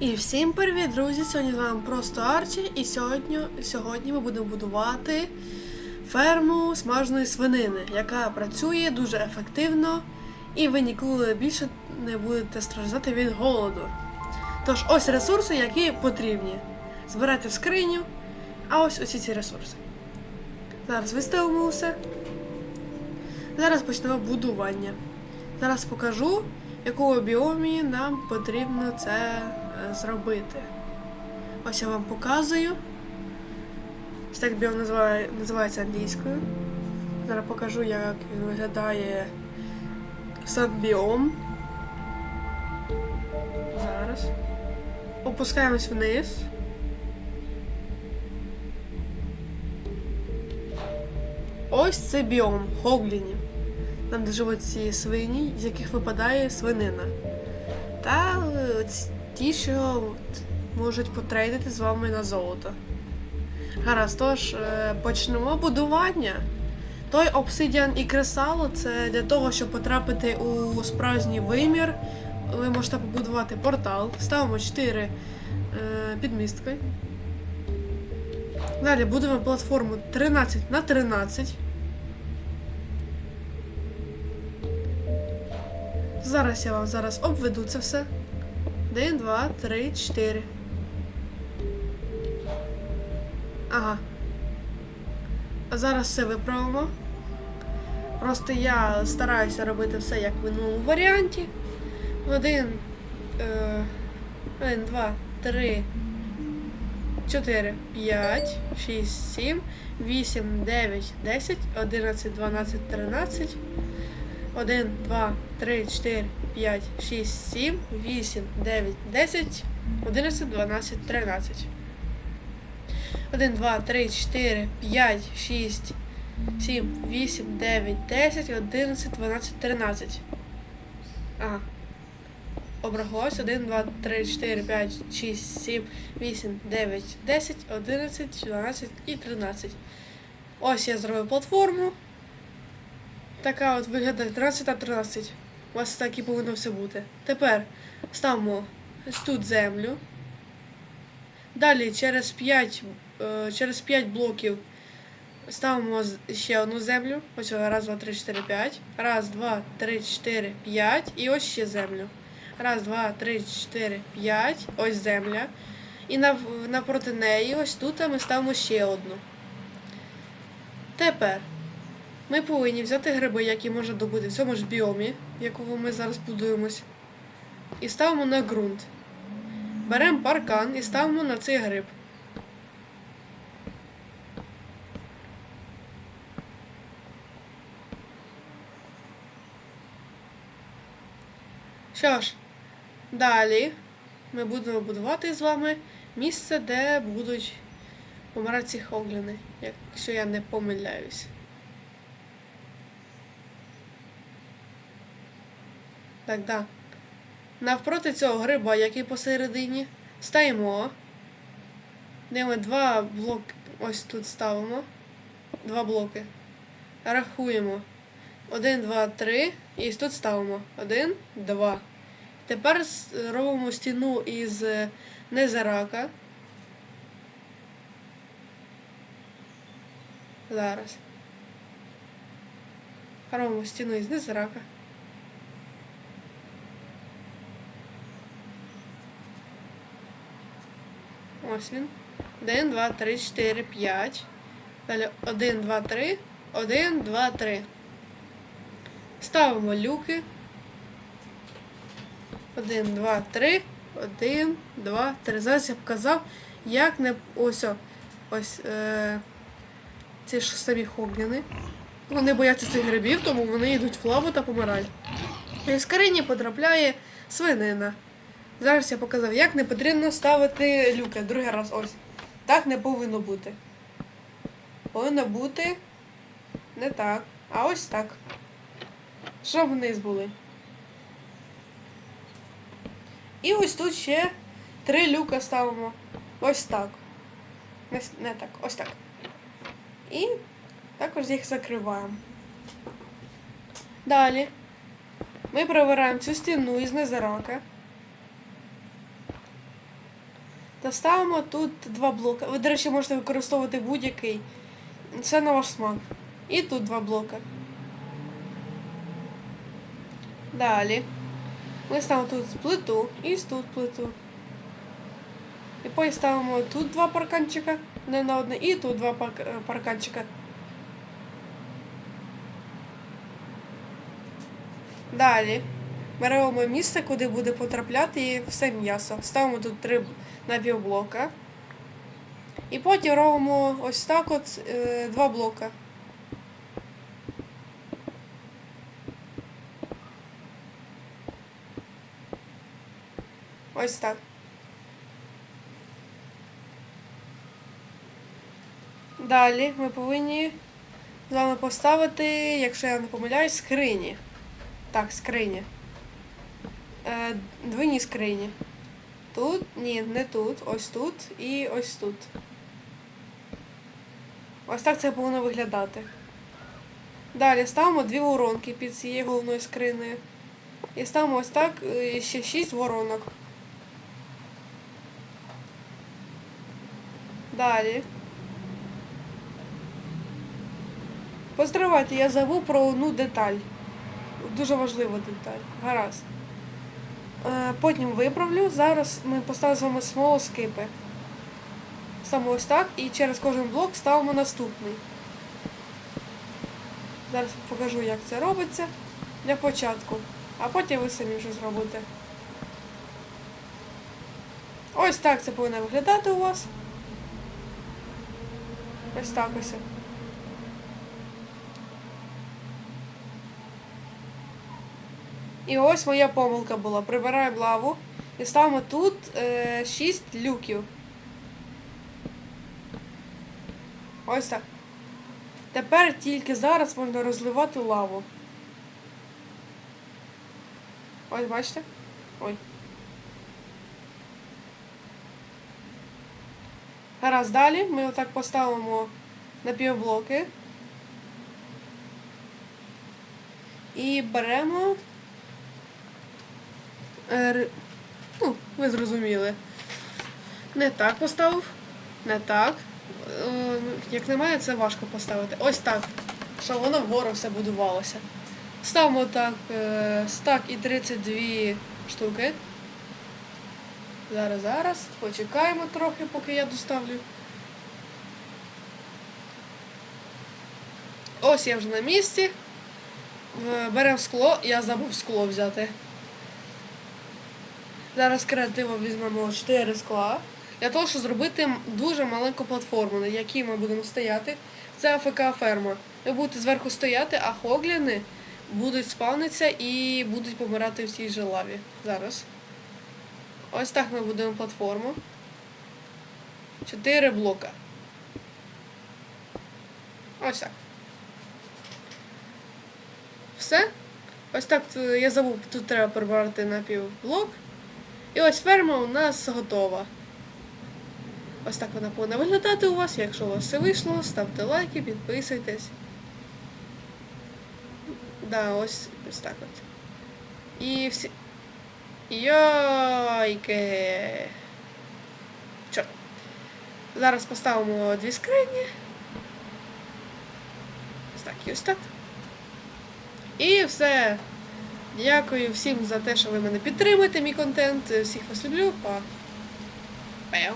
І всім привіт, друзі! Сьогодні з вами просто Арчі, і сьогодні, сьогодні ми будемо будувати ферму смаженої свинини, яка працює дуже ефективно, і ви ніколи більше не будете страждати від голоду. Тож ось ресурси, які потрібні. Збирайте в скриню, а ось усі ці ресурси. Зараз виставимо все. Зараз почнемо будування. Зараз покажу, в якому біомі нам потрібно це зробити. Ось я вам показую. Біом називає, називається англійською. Зараз покажу, як він виглядає сам біом. Зараз. Опускаємось вниз. Ось це біом гоблінів. Там, де живуть ці свині, з яких випадає свинина. Та е, ті, що можуть потрейдити з вами на золото. Гаразд, тож е, почнемо будування. Той обсидіан і кресало це для того, щоб потрапити у справжній вимір. Ви можете побудувати портал. Ставимо 4 е, підмістки. Далі будемо платформу 13 на 13. Зараз я вам зараз обведу це все. Один, два, три, чотири. Ага. А зараз все виправимо. Просто я стараюся робити все як в минулому варіанті. Один. Е, один, два, три. 4, 5, 6, 7, 8, 9, 10, 11, 12, 13, 1, 2, 3, 4, 5, 6, 7, 8, 9, 10, 11, 12, 13. 1, 2, 3, 4, 5, 6, 7, 8, 9, 10, 11, 12, 13. Ага. Обраглось 1, 2, 3, 4, 5, 6, 7, 8, 9, 10, 11, 12 і 13. Ось я зробив платформу. Така от виглядає 13 та 13. У вас так і повинно все бути. Тепер ставимо тут землю. Далі через 5, е, через 5 блоків ставимо ще одну землю. Ось раз, два, три, чотири, п'ять. Раз, два, три, чотири, п'ять. І ось ще землю. Раз, два, три, чотири, п'ять. Ось земля. І нав- навпроти неї, ось тут ми ставимо ще одну. Тепер ми повинні взяти гриби, які можна добути в цьому ж біомі, в якому ми зараз будуємось. І ставимо на ґрунт. Беремо паркан і ставимо на цей гриб. Що ж, далі ми будемо будувати з вами місце, де будуть помирати ці хогліни, якщо я не помиляюсь. Так, да. Навпроти цього гриба, який посередині, стаємо. Де ми два блоки ось тут ставимо. Два блоки. Рахуємо. Один, два, три. І тут ставимо. Один, два. Тепер робимо стіну із е, незарака. Зараз. Робимо стіну із незарака. Ось він. 1, 2, 3, 4, 5. Далі 1, 2, 3. 1, 2, 3. Ставимо люки. 1, 2, 3. 1, 2, 3. Зараз я показав, як не. Ось. Ось. Е... Ці ж самі хобліни. Вони бояться цих грибів, тому вони йдуть в лаву та помирають. І в потрапляє свинина. Зараз я показав, як не потрібно ставити люки. Другий раз ось. Так не повинно бути. Повинно бути не так. А ось так. Щоб вниз були. І ось тут ще три люка ставимо. Ось так. Не, не так, ось так. І також їх закриваємо. Далі ми провираємо цю стіну із незарака. Та ставимо тут два блока. Ви, до речі, можете використовувати будь-який. Це на ваш смак. І тут два блока. Далі. Ми ставимо тут плиту і тут плиту. І потім ставимо тут два парканчика, не на одне, і тут два е, парканчика. Далі. Беремо місце, куди буде потрапляти все м'ясо. Ставимо тут три напівблока. І потім робимо ось так от е, два блока. Ось так. Далі ми повинні з вами поставити, якщо я не помиляюсь, скрині. Так, скрині. Е, скрині. Тут, ні, не тут, ось тут і ось тут. Ось так це повинно виглядати. Далі ставимо дві воронки під цією головною скринею. І ставимо ось так е, ще 6 воронок. Далі. Постривайте, я забув про одну деталь. Дуже важлива деталь. Гаразд. Е, Потім виправлю. Зараз ми поставимо з вами смолоскипи. Саме ось так. І через кожен блок ставимо наступний. Зараз покажу, як це робиться для початку. А потім ви самі вже зробите. Ось так це повинно виглядати у вас. Ось так ось. І ось моя помилка була. Прибираємо лаву і ставимо тут е, 6 люків. Ось так. Тепер тільки зараз можна розливати лаву. Ось, бачите? Ой. Гаразд, далі ми отак поставимо напівблоки. І беремо. Ну, ви зрозуміли. Не так поставив. Не так. Е, Як немає, це важко поставити. Ось так. Щоб воно вгору все будувалося. Ставимо так е, стак і 32 штуки. Зараз, зараз. Почекаємо трохи, поки я доставлю. Ось я вже на місці. Беремо скло, я забув скло взяти. Зараз креативо візьмемо 4 скла. Для того, щоб зробити дуже маленьку платформу, на якій ми будемо стояти. Це АФК ферма. Ви будете зверху стояти, а хогліни будуть спавнитися і будуть помирати в цій же лаві. Зараз. Ось так ми будемо платформу. Чотири блока. Ось так. Все. Ось так е, я забув, тут треба прибрати напівблок. І ось ферма у нас готова. Ось так вона повинна виглядати у вас. Якщо у вас все вийшло, ставте лайки, підписуйтесь. Да, ось ось так от. І всі. Йойки. Чорт. Зараз поставимо дві скрині. Ось так і ось так. І все. Дякую всім за те, що ви мене підтримуєте, мій контент. Всіх вас люблю. Па. Пеу.